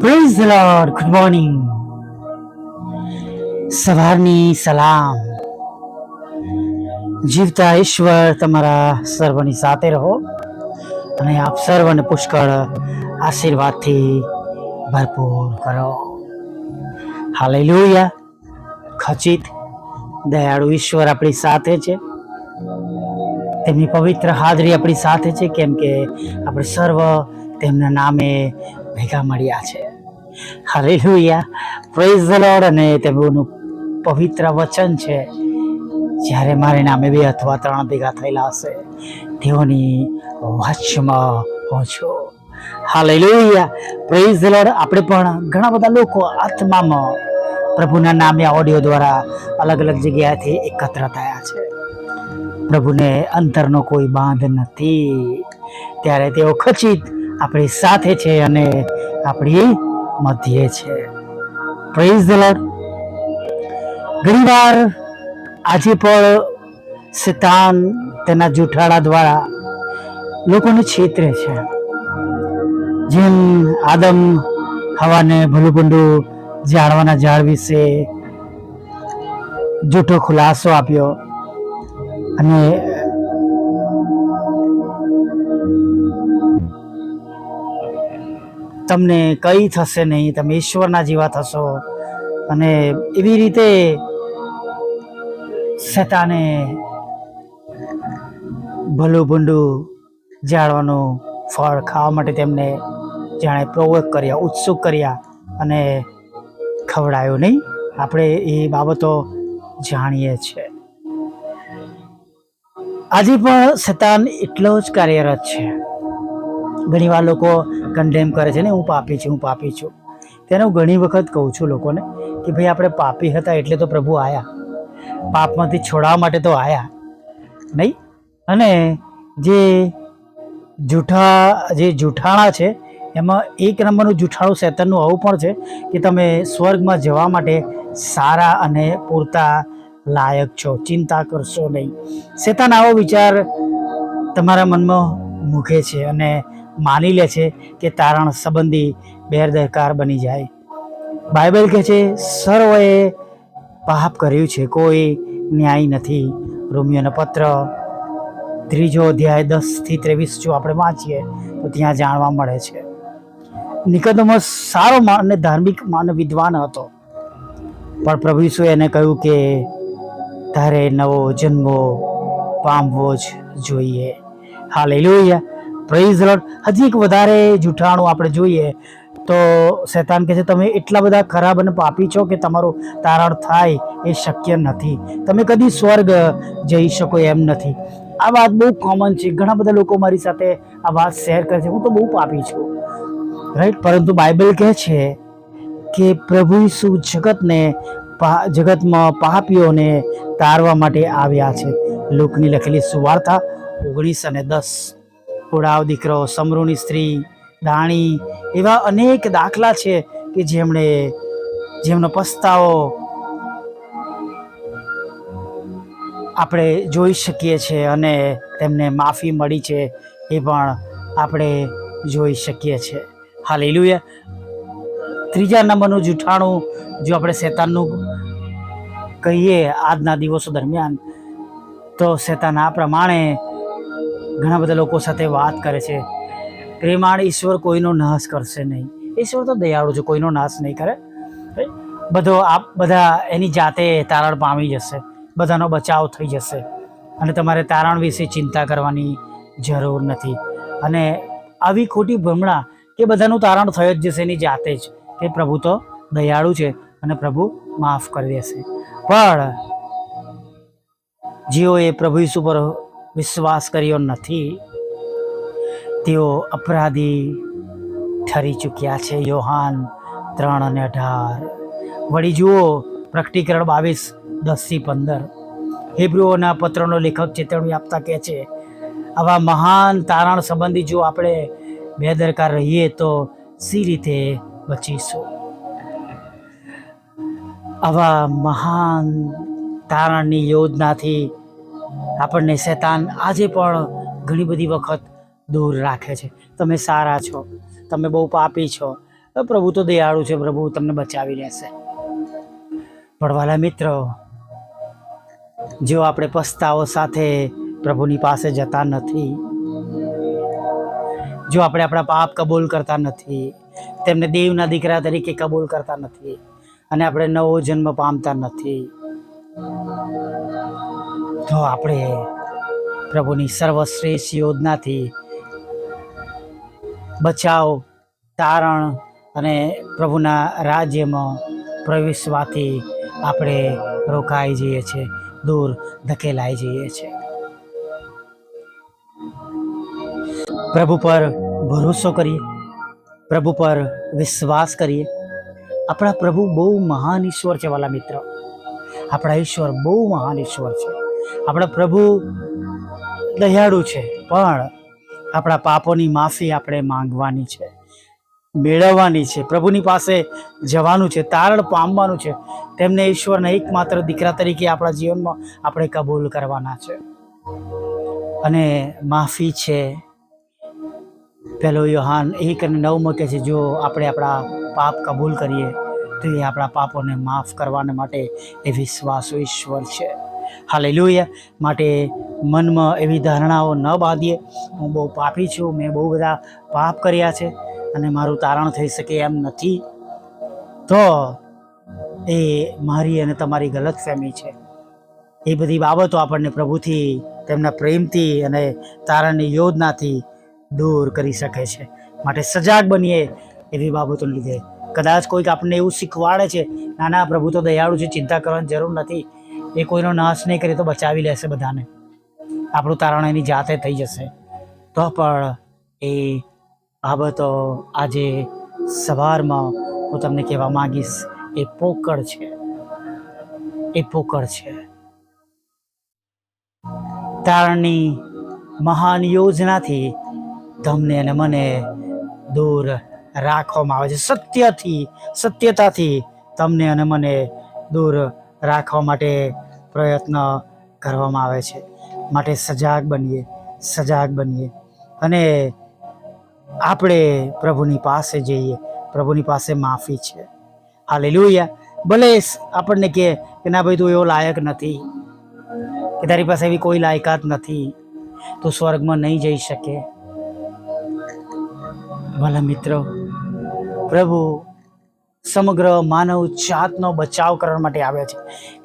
Praise lord good morning સવારની સલામ. જીવતા ઈશ્વર તમારા સર્વની સાથે રહો અને આપ સર્વને પુષ્કળ આશીર્વાદથી ભરપૂર કરો. હાલેલુયા ખચિત, દયાળુ ઈશ્વર આપણી સાથે છે. તેમની પવિત્ર હાજરી આપણી સાથે છે, કેમ કે આપણે સર્વ તેમના નામે ભેગા મળ્યા છે. હાલેલુયા પ્રેઝ ધ લોર્ડ અને તેમનું પવિત્ર વચન છે. જ્યારે મારે નામે બે અથવા ત્રણ ભેગા થયેલા હશે, તેઓની વચમાં હું છું. હાલેલુયા પ્રેઝ ધ આપણે પણ ઘણા બધા લોકો આત્મામાં પ્રભુના નામે ઓડિયો દ્વારા અલગ અલગ જગ્યાએથી એકત્ર થયા છે. પ્રભુને અંતરનો કોઈ બાંધ નથી. ત્યારે તેઓ ખચિત આપણી સાથે છે અને આપણી મધ્યે છે. પ્રેઝ ધ લોર્ડ ઘણીવાર આજે પણ શેતાન તેના જૂઠાળા દ્વારા લોકોને છેતરે છે. જેમ આદમ હવાને ભલુગુંડુ જાળવાના ઝાડ વિશે જૂઠો ખુલાસો આપ્યો અને તમને કઈ થશે નહીં, તમે ઈશ્વરના જેવા થશો. અને એવી રીતે શેતાને ભલું ભૂંડું જાળવાનું ફળ ખાવા માટે તેમને જાણે પ્રવોક કર્યા, ઉત્સુક કર્યા અને ખવડાયું નહીં. આપણે એ બાબતો જાણીએ છીએ. આજે પણ શેતાન એટલો જ કાર્યરત છે. ઘણીવાર લોકો કન્ડેમ કરે છે ને, હું પાપી છું, હું પાપી છું. તેને હું ઘણી વખત કહું છું લોકોને કે, ભાઈ, આપણે પાપી હતા એટલે તો પ્રભુ આવ્યા પાપમાંથી છોડાવવા માટે તો આવ્યા નહીં? અને જે જૂઠા, જે જૂઠાણા છે, એમાં એક નંબરનું જૂઠાણું શેતનનું આવું પણ છે કે, તમે સ્વર્ગમાં જવા માટે સારા અને પૂરતા લાયક છો, ચિંતા કરશો નહીં. શેતાન આવો વિચાર તમારા મનમાં મૂકે છે અને માની લે છે કે તારણ સંબંધી બેરદરકાર બની જાય. બાઇબલ કહે છે, સર્વએ પાપ કર્યું છે, કોઈ ન્યાય નથી. રોમિયોનો પત્ર, ત્રીજો અધ્યાય દસથી ત્રેવીસ જો આપણે વાંચીએ, તો ત્યાં જાણવા મળે છે. નિકદમસ સારો અને ધાર્મિક માન વિદ્વાન હતો. પણ પ્રભુ એને કહ્યું કે, તારે નવો જન્મો પામવો જ જોઈએ. હાલેલુયા. પ્રેઝ લોર્ડ હજી એક વધારે જૂઠાણું આપણે જોઈએ તો શૈતાન કહે છે, તમે એટલા બધા ખરાબ અને પાપી છો કે તમારું તારણ થાય એ શક્ય નથી. તમે કદી સ્વર્ગ જઈ શકો એમ નથી. આ વાત બહુ કોમન છે. ઘણા બધા લોકો મારી સાથે આ વાત શેર કરે છે. હું તો બહુ પાપી છું. રાઈટ પરંતુ બાઇબલ કહે છે કે પ્રભુ ઈસુ જગતને જગતમાં પાપીઓને તારવા માટે આવ્યા છે. લોકની લખેલી સુવાર્તા ઓગણીસ અને દસ. ઉડાવ દીકરો, સમરૂની સ્ત્રી, દાણી, એવા અનેક દાખલા છે કે જેમણે જેમનો પસ્તાવો આપણે જોઈ શકીએ છીએ અને તેમને માફી મળી છે એ પણ આપણે જોઈ શકીએ છીએ હાલેલુયા. ત્રીજા નંબરનું જૂઠાણું જો આપણે શેતાનનું કહીએ, આજના દિવસો દરમિયાન, તો શેતાન આ પ્રમાણે ઘણા બધા લોકો સાથે વાત કરે છે. પ્રેમાળ ઈશ્વર કોઈનો નાશ કરશે નહીં. ઈશ્વર તો દયાળુ છે, કોઈનો નાશ નહીં કરે. બધો આપ, બધા એની જાતે તારણ પામી જશે. બધાનો બચાવ થઈ જશે. અને તમારે તારણ વિશે ચિંતા કરવાની જરૂર નથી. અને આવી ખોટી ભ્રમણા કે બધાનું તારણ થઈ જ જશે એની જાતે જ કે પ્રભુ તો દયાળુ છે અને પ્રભુ માફ કરી દેશે. પણ જેઓએ પ્રભુ ઈસુ પર વિશ્વાસ કર્યો નથી. તેઓ અપરાધી ઠરી ચૂક્યા છે. યોહાન ત્રણ અને અઢાર. વળી જુઓ, પ્રકટીકરણ બાવીસ દસથી પંદર. હિબ્રુઓના પત્રનો લેખક ચેતવણી આપતા કહે છે, આવા મહાન તારણ સંબંધી જો આપણે બેદરકાર રહીએ તો સી રીતે બચીશું? આવા મહાન તારણની યોજનાથી આપણને શેતાન આજે પણ ઘણી બધી વખત દૂર રાખે છે. તમે સારા છો, તમે બહુ પાપી છો. પ્રભુ તો દયાળુ છે, પ્રભુ તમને બચાવી લેશે. પણ વાલા મિત્રો જો આપણે પસ્તાવો સાથે પ્રભુની પાસે જતા નથી, જો આપણે આપણા પાપ કબૂલ કરતા નથી, તેમને દેવના દીકરા તરીકે કબૂલ કરતા નથી, અને આપણે નવો જન્મ પામતા નથી તો આપણે પ્રભુની સર્વશ્રેષ્ઠ યોજનાથી બચાવ, તારણ અને પ્રભુના રાજ્યમાં પ્રવેશવાથી આપણે રોકાઈ જઈએ છીએ દૂર ધકેલાઈ જઈએ છીએ પ્રભુ પર ભરોસો કરીએ, પ્રભુ પર વિશ્વાસ કરીએ. આપણા પ્રભુ બહુ મહાન ઈશ્વર છે વાલા મિત્ર. આપણા ઈશ્વર બહુ મહાન ઈશ્વર છે. આપણા પ્રભુ દયાળુ છે, પણ આપણા પાપોની માફી આપણે માંગવાની છે, મેળવવાની છે. પ્રભુની પાસે જવાનું છે, તારણ પામવાનું છે. તેમને ઈશ્વરના એકમાત્ર દીકરા તરીકે આપણા જીવનમાં આપણે કબૂલ કરવાના છે. અને માફી છે. પેલો યોહાન એક અને નવમાં કહે છે, જો આપણે આપણા પાપ કબૂલ કરીએ, તો એ આપણા પાપોને માફ કરવાને માટે એ વિશ્વાસો ઈશ્વર છે. હાલેલુયા. માટે મનમાં એવી ધારણાઓ ન બાંધીએ. હું બહુ પાપી છું, મેં બહુ બધા પાપ કર્યા છે અને મારું તારણ થઈ શકે એમ નથી. તો એ મારી અને તમારી ગલત ફહેમી છે. એ બધી બાબતો આપણને પ્રભુથી, તેમના પ્રેમથી અને તારણની યોજનાથી દૂર કરી શકે છે. માટે સજાગ બનીએ એવી બાબતોને લીધે. કદાચ કોઈક આપણને એવું શીખવાડે છે, ના ના, પ્રભુ તો દયાળુ છે, ચિંતા કરવાની જરૂર નથી. એ કોઈનો નાશ નહીં કરે તો બચાવી લેશે બધાને. આપણું તારણ એની જાતે થઈ જશે. તો પણ એ બાબતો આજે સવારમાં હું તમને કહેવા માંગીશ, એ પોકળ છે. એ પોકળ છે. તારણની મહાન યોજનાથી તમને અને મને દૂર રાખવામાં આવે છે. સત્યથી, સત્યતાથી તમને અને મને દૂર રાખવા માટે પ્રયત્ન કરવામાં આવે છે. માટે સજાગ બનીએ સજાગ બનીએ. અને આપણે પ્રભુની પાસે જઈએ. પ્રભુની પાસે માફી છે. હાલેલુયા. ભલે આપણને કહે કે ના ભાઈ તું એવો લાયક નથી, કે તારી પાસે એવી કોઈ લાયકાત નથી, તું સ્વર્ગમાં નહીં જઈ શકે. ભલા મિત્રો, પ્રભુ સમગ્ર માનવ જાતનો બચાવ કરવા માટે આવ્યા છે.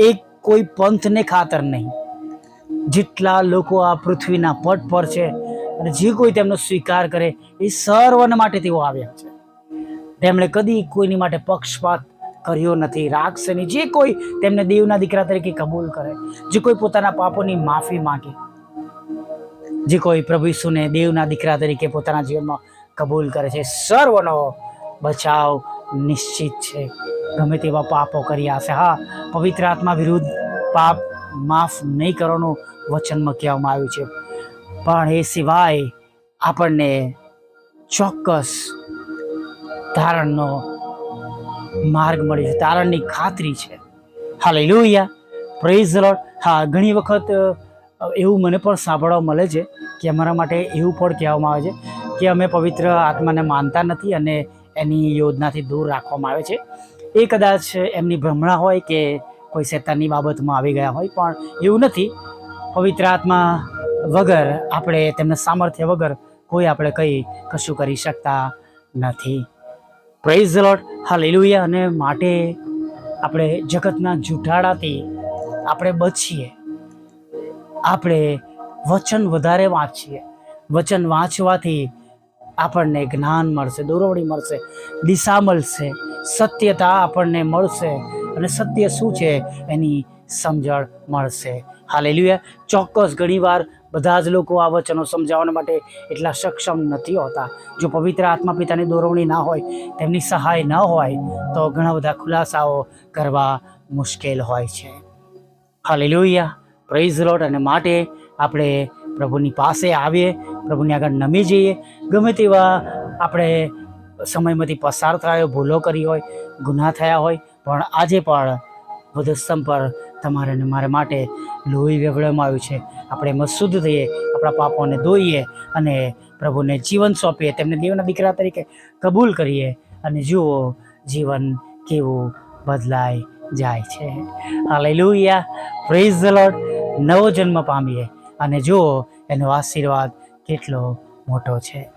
એક કોઈ પંથને ખાતર નહીં. જેટલા લોકો આ પૃથ્વીના પટ પર છે અને જે કોઈ તેમનો સ્વીકાર કરે એ સર્વના માટે તેઓ આવ્યા છે. તેમણે કદી કોઈની માટે પક્ષપાત કર્યો નથી. રાખશે જે કોઈ તેમને દેવના દીકરા તરીકે કબૂલ કરે, જે કોઈ પોતાના પાપોની માફી માંગે, જે કોઈ પ્રભુ ઈસુને દેવના દીકરા તરીકે પોતાના જીવનમાં કબૂલ કરે છે. સર્વનો બચાવ નિશ્ચિત છે. ગમે તેવા પાપો કર્યા હશે હા, પવિત્ર આત્મા વિરુદ્ધ પાપ માફ નહીં કરવાનું વચનમાં કહેવામાં આવ્યું છે. પણ એ સિવાય આપણને ચોક્કસ તારણનો માર્ગ મળ્યો છે તારણની ખાતરી છે. હાલેલુયા. પ્રેઝ લોર્ડ હા, ઘણી વખત એવું મને પણ સાંભળવા મળે છે કે અમારા માટે એવું પણ કહેવામાં આવે છે કે અમે પવિત્ર આત્માને માનતા નથી અને એની યોજનાથી દૂર રાખવામાં આવે છે. એ કદાચ એમની ભ્રમણા હોય કે કોઈ શેતાનની બાબતમાં આવી ગયા હોય, પણ એવું નથી. પવિત્ર આત્મા વગર આપણે તેમના સામર્થ્ય વગર કોઈ આપણે કંઈ કશું કરી શકતા નથી. પ્રેઝ લોટ હા લેલુયા અને માટે આપણે જગતના જૂઠાડાથી આપણે બચીએ. આપણે વચન વધારે વાંચીએ. વચન વાંચવાથી આપણને જ્ઞાન મળશે, દોરવડી મળશે, દિશા મળશે. સત્યતા આપણને મળશે અને સત્ય શું છે એની સમજણ મળશે. હાલેલુયા. ચોક્કસ ઘણીવાર બધા જ લોકો આ વચનો સમજાવવા માટે એટલા સક્ષમ નથી હોતા. જો પવિત્ર આત્મા પિતાની દોરવણી ના હોય, તેમની સહાય ન હોય, તો ઘણા બધા ખુલાસાઓ કરવા મુશ્કેલ હોય છે. હાલેલુયા. પ્રેઝ લોટ અને માટે આપણે પ્રભુની પાસે આવીએ, પ્રભુની આગળ નમી જઈએ. ગમે તેવા આપણે સમયમાંથી પસાર થયો, ભૂલો કરી હોય ગુના થયા હોય, પણ આજે પણ વધસ્તંભ પર તમારે અને મારા માટે લોહી વેવડવામાં આવ્યું છે. આપણે એમાં શુદ્ધ થઈએ, આપણા પાપોને ધોઈએ અને પ્રભુને જીવન સોંપીએ, તેમને દેવના દીકરા તરીકે કબૂલ કરીએ અને જુઓ, જીવન કેવું બદલાઈ જાય છે. હાલેલુયા. પ્રેઝ ધ લોર્ડ નવો જન્મ પામીએ અને જુઓ, એનો આશીર્વાદ કેટલો મોટો છે.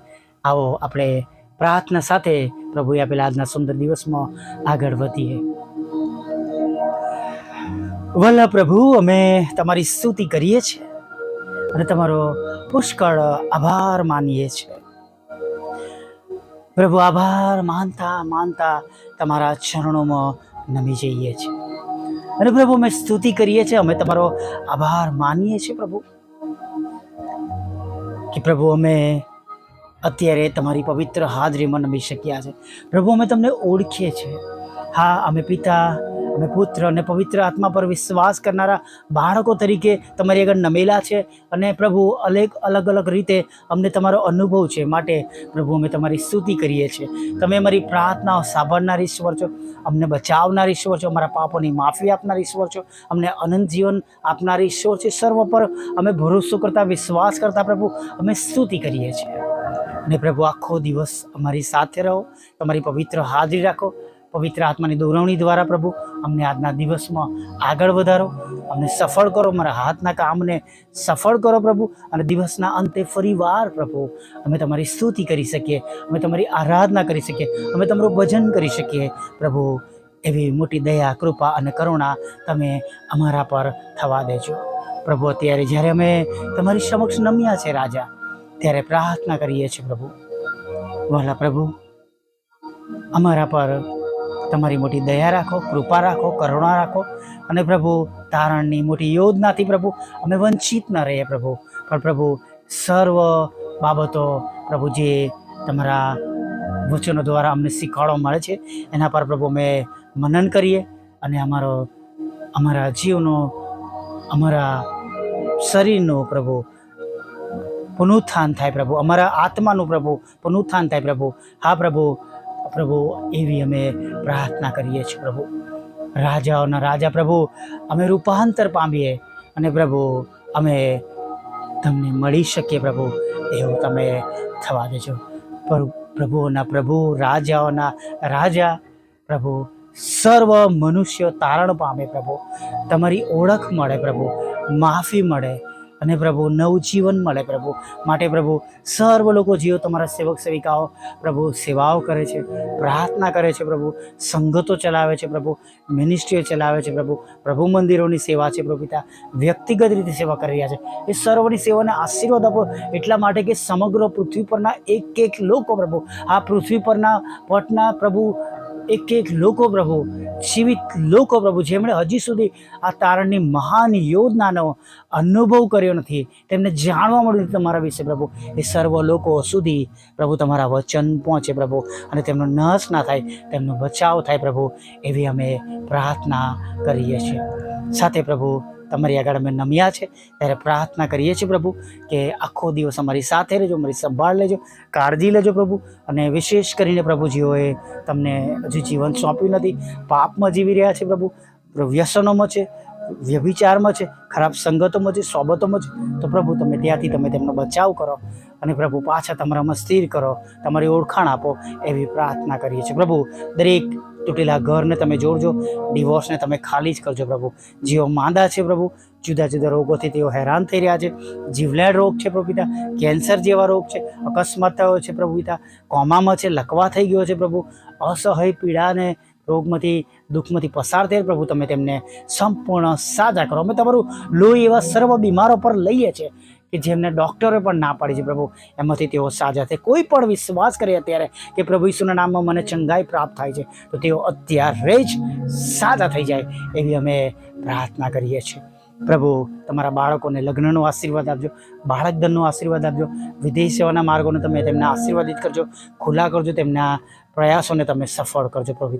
આવો આપણે પ્રાર્થના સાથે પ્રભુએ આપેલા આજના સુંદર દિવસમાં આગળ વધીએ. વલ્લા પ્રભુ, અમે તમારી સ્તુતિ કરીએ છીએ અને તમારો પુષ્કળ આભાર માનીએ છીએ. પ્રભુ, આભાર માનતા માનતા તમારા ચરણોમાં નમી જઈએ છીએ. અને પ્રભુ, અમે સ્તુતિ કરીએ છીએ, અમે તમારો આભાર માનીએ છીએ પ્રભુ. કે પ્રભુ, અમે અત્યારે તમારી પવિત્ર હાજરીમાં નમી શક્યા છે. પ્રભુ, અમે તમને ઓળખીએ છીએ. હા, અમે પિતા, અમે પુત્ર અને પવિત્ર આત્મા પર વિશ્વાસ કરનારા બાળકો તરીકે તમારી આગળ નમેલા છે અને પ્રભુ, અલગ અલગ અલગ રીતે અમને તમારો અનુભવ છે માટે પ્રભુ, અમે તમારી સ્તુતિ કરીએ છીએ. તમે અમારી પ્રાર્થનાઓ સાંભળનાર ઈશ્વર છો. અમને બચાવનાર ઈશ્વર છો. અમારા પાપોની માફી આપનાર ઈશ્વર છો. અમને અનંત જીવન આપનાર ઈશ્વર છે. સર્વ પર અમે ભરોસો કરતા, વિશ્વાસ કરતા પ્રભુ, અમે સ્તુતિ કરીએ છીએ. અને પ્રભુ, આખો દિવસ અમારી સાથે રહો, તમારી પવિત્ર હાજરી રાખો, પવિત્ર આત્માની દોરવણી દ્વારા પ્રભુ, અમને આજના દિવસમાં આગળ વધારો, અમને સફળ કરો, મારા હાથના કામને સફળ કરો પ્રભુ, અને દિવસના અંતે ફરીવાર પ્રભુ, અમે તમારી સ્તુતિ કરી શકીએ, અમે તમારી આરાધના કરી શકીએ, અમે તમારું ભજન કરી શકીએ. પ્રભુ, એવી મોટી દયા, કૃપા અને કરુણા તમે અમારા પર થવા દેજો. પ્રભુ, અત્યારે જ્યારે અમે તમારી સમક્ષ નમ્યા છે રાજા ત્યારે પ્રાર્થના કરીએ છીએ પ્રભુ. વહાલા પ્રભુ, અમારા પર તમારી મોટી દયા રાખો, કૃપા રાખો, કરુણા રાખો અને પ્રભુ, તારણની મોટી યોજનાથી પ્રભુ, અમે વંચિત ન રહીએ પ્રભુ. પણ પ્રભુ, સર્વ બાબતો પ્રભુ જે તમારા વચનો દ્વારા અમને શીખવાડવા મળે છે, એના પર પ્રભુ અમે મનન કરીએ અને અમારો, અમારા જીવનો, અમારા શરીરનો પ્રભુ પુનરુત્થાન થાય પ્રભુ. અમારા આત્માનું પ્રભુ પુનરુત્થાન થાય પ્રભુ. હા પ્રભુ પ્રભુ, એવી અમે પ્રાર્થના કરીએ છીએ પ્રભુ. રાજાઓના રાજા પ્રભુ, અમે રૂપાંતર પામીએ અને પ્રભુ, અમે તમને મળી શકીએ પ્રભુ એવું તમે થવા દેજો. પ્રભુઓના પ્રભુ, રાજાઓના રાજા પ્રભુ, સર્વ મનુષ્યો તારણ પામે પ્રભુ. તમારી ઓળખ મળે પ્રભુ, માફી મળે. અને પ્રભુ નવજીવન મળે પ્રભુ. માટે પ્રભુ, સર્વ લોકો જીઓ તમારા સેવક સેવિકાઓ પ્રભુ સેવાઓ કરે છે, પ્રાર્થના કરે છે પ્રભુ. સંગતો ચલાવે છે પ્રભુ મિનિસ્ટ્રીઓ ચલાવે છે પ્રભુ. પ્રભુ મંદિરોની સેવા છે પ્રભુ પિતા. વ્યક્તિગત રીતે સેવા કરી રહ્યા છે. એ સર્વની સેવાને આશીર્વાદ આપો. એટલા માટે કે સમગ્ર પૃથ્વી પરના એક એક લોકો પ્રભુ, આ પૃથ્વી પરના પટના પ્રભુ એક એક લોકો પ્રભુ જીવિત લોકો પ્રભુ જેમણે હજી સુધી આ તારણની મહાન યોજનાનો અનુભવ કર્યો નથી, તેમને જાણવા મળ્યું નથી તમારા વિશે પ્રભુ. એ સર્વ લોકો સુધી પ્રભુ તમારા વચન પહોંચે પ્રભુ અને તેમનો નાશ ના થાય, તેમનો બચાવ થાય પ્રભુ, એવી અમે પ્રાર્થના કરીએ છીએ. સાથે પ્રભુ તમારી આગળ અમે નમ્યા છે. ત્યારે પ્રાર્થના કરીએ છીએ પ્રભુ કે આખો દિવસ અમારી સાથે રહેજો, અમારી સંભાળ લેજો, કાળજી લેજો પ્રભુ. અને વિશેષ કરીને પ્રભુજીઓએ તમને હજી જીવન સોંપ્યું નથી. પાપમાં જીવી રહ્યા છે પ્રભુ. વ્યસનોમાં છે, વ્યભિચારમાં છે, ખરાબ સંગતોમાં છે, સોબતોમાં છે. તો પ્રભુ તમે ત્યાંથી તમે તેમનો બચાવ કરો અને પ્રભુ પાછા તમારામાં સ્થિર કરો, તમારી ઓળખાણ આપો એવી પ્રાર્થના કરીએ છીએ. પ્રભુ દરેક તૂટેલા ઘરને તમે જોડજો, ડિવોર્સને તમે ખાલી જ કરજો પ્રભુ. જેઓ માંદા છે પ્રભુ, જુદા જુદા રોગોથી તેઓ હેરાન થઈ રહ્યા છે. જીવલેણ રોગ છે પ્રભુ પિતા, કેન્સર જેવા રોગ છે અકસ્માતતાઓ છે પ્રભુ પિતા, કોમામાં છે, લકવા થઈ ગયો છે પ્રભુ. અસહ્ય પીડાને રોગમાંથી, દુઃખમાંથી પસાર થયેલ પ્રભુ તમે તેમને સંપૂર્ણ સાજા કરો. અમે તમારું લોહી એવા સર્વ બીમારો પર લઈએ છીએ. કે જેમને ડૉક્ટરો પણ ના પાડી છે પ્રભુ. એમાંથી તેઓ સાજા થાય. કોઈ પણ વિશ્વાસ કરે અત્યારે કે પ્રભુ ઈસુના નામમાં મને ચંગાઈ પ્રાપ્ત થાય છે, તો તેઓ અત્યારે જ સાજા થઈ જાય એવી અમે પ્રાર્થના કરીએ છીએ. પ્રભુ, તમારા બાળકોને લગ્નનો આશીર્વાદ આપજો બાળકદનનો આશીર્વાદ આપજો વિદેશ સેવાના માર્ગોને તમે તેમને આશીર્વાદિત કરજો, ખુલ્લા કરજો તેમના પ્રયાસોને તમે સફળ કરજો પ્રભુ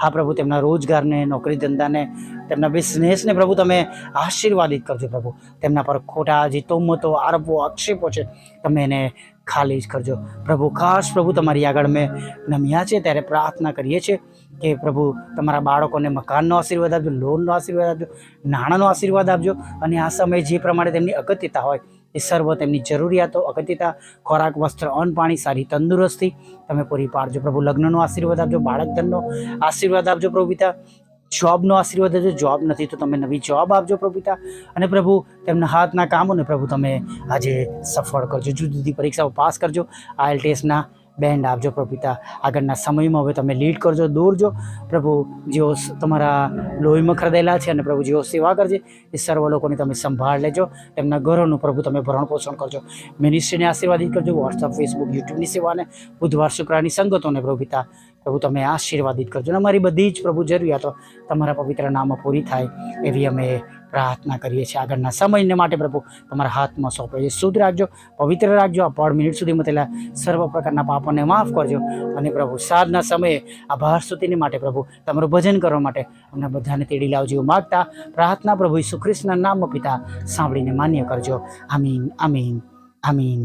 હા પ્રભુ, તેમના રોજગારને, નોકરી ધંધાને, તેમના બિઝનેસને પ્રભુ તમે આશીર્વાદિત કરજો પ્રભુ. તેમના પર ખોટા જે તોમતો આરોપો, આક્ષેપો છે, તમે એને ખાલી જ કરજો. પ્રભુ, ખાસ પ્રભુ, તમારી આગળ મેં નમ્યા છે, ત્યારે પ્રાર્થના કરીએ છીએ કે પ્રભુ, તમારા બાળકોને મકાનનો આશીર્વાદ આપજો, લોનનો આશીર્વાદ આપજો, નાણાંનો આશીર્વાદ આપજો, અને આ સમયે જે પ્રમાણે તેમની અગત્યતા હોય એ સર્વ તેમની જરૂરિયાતો, અગત્યતા, ખોરાક, વસ્ત્ર, અન્ન, પાણી, સારી તંદુરસ્તી. તમે પૂરી પાડજો પ્રભુ, લગ્નનો આશીર્વાદ આપજો બાળક ધનનો આશીર્વાદ આપજો પ્રભુ પિતા. જોબનો આશીર્વાદ આપજો, જોબ નથી તો તમે નવી જોબ આપજો પ્રભુ પિતા. અને પ્રભુ, તેમના હાથના કામોને પ્રભુ તમે આજે સફળ કરજો. જુદી જુદી પરીક્ષાઓ પાસ કરજો. આઈએલ ટેસ્ટના બેન્ડ આપજો પ્રભુ આગળના સમયમાં હવે તમે લીડ કરજો, દોરજો. પ્રભુ જેઓ તમારા લોહીમાં ખરીદેલા છે અને પ્રભુ જેઓ સેવા કરજે, એ સર્વ લોકોની તમે સંભાળ લેજો. તેમના ઘરોનું પ્રભુ તમે ભરણ પોષણ કરજો મિનિસ્ટ્રીને આશીર્વાદિત કરજો વોટ્સઅપ ફેસબુક યુટ્યુબની સેવાને, બુધવાર શુક્રવારની સંગતોને પ્રભુ પ્રભુ તમે આશીર્વાદિત કરજો. અમારી બધી જ પ્રભુ જરૂરિયાતો તમારા પવિત્ર નામમાં પૂરી થાય એવી અમે પ્રાર્થના કરીએ છીએ આગળના સમયને માટે પ્રભુ, તમારા હાથમાં સોંપે છે. શુદ્ધ રાખજો, પવિત્ર રાખજો. આ પળ મિનિટ સુધીમાં થયેલા સર્વ પ્રકારના પાપોને માફ કરજો. અને પ્રભુ, સાંજના સમયે આભાર સ્તુતિને માટે પ્રભુ, તમારું ભજન કરવા માટે અમને બધાને તેડી લાવજો માગતા પ્રાર્થના પ્રભુ ઈસુ ખ્રિસ્તના નામ પિતા સાંભળીને માન્ય કરજો. આમીન આમીન આમીન.